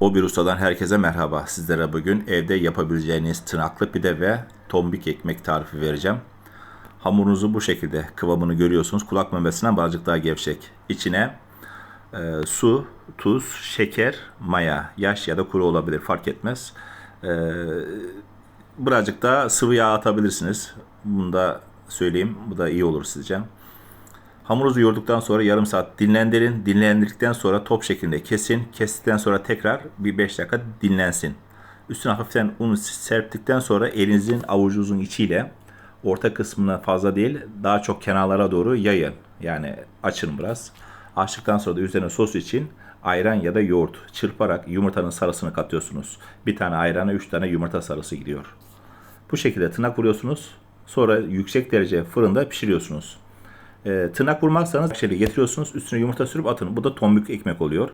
O bir ustadan herkese merhaba. Sizlere bugün evde yapabileceğiniz tırnaklı pide ve tombik ekmek tarifi vereceğim. Hamurunuzu bu şekilde kıvamını görüyorsunuz. Kulak memesinden birazcık daha gevşek. İçine e, su, tuz, şeker, maya, yaş ya da kuru olabilir fark etmez. E, birazcık da sıvı yağ atabilirsiniz. Bunu da söyleyeyim. Bu da iyi olur sizce. Hamurunuzu yoğurduktan sonra yarım saat dinlendirin. Dinlendirdikten sonra top şeklinde kesin. Kestikten sonra tekrar bir 5 dakika dinlensin. Üstüne hafiften un serptikten sonra elinizin avucunuzun içiyle orta kısmına fazla değil daha çok kenarlara doğru yayın. Yani açın biraz. Açtıktan sonra da üzerine sos için ayran ya da yoğurt çırparak yumurtanın sarısını katıyorsunuz. Bir tane ayrana 3 tane yumurta sarısı gidiyor. Bu şekilde tırnak vuruyorsunuz. Sonra yüksek derece fırında pişiriyorsunuz. E, tırnak vurmazsanız şöyle getiriyorsunuz üstüne yumurta sürüp atın. Bu da tombik ekmek oluyor.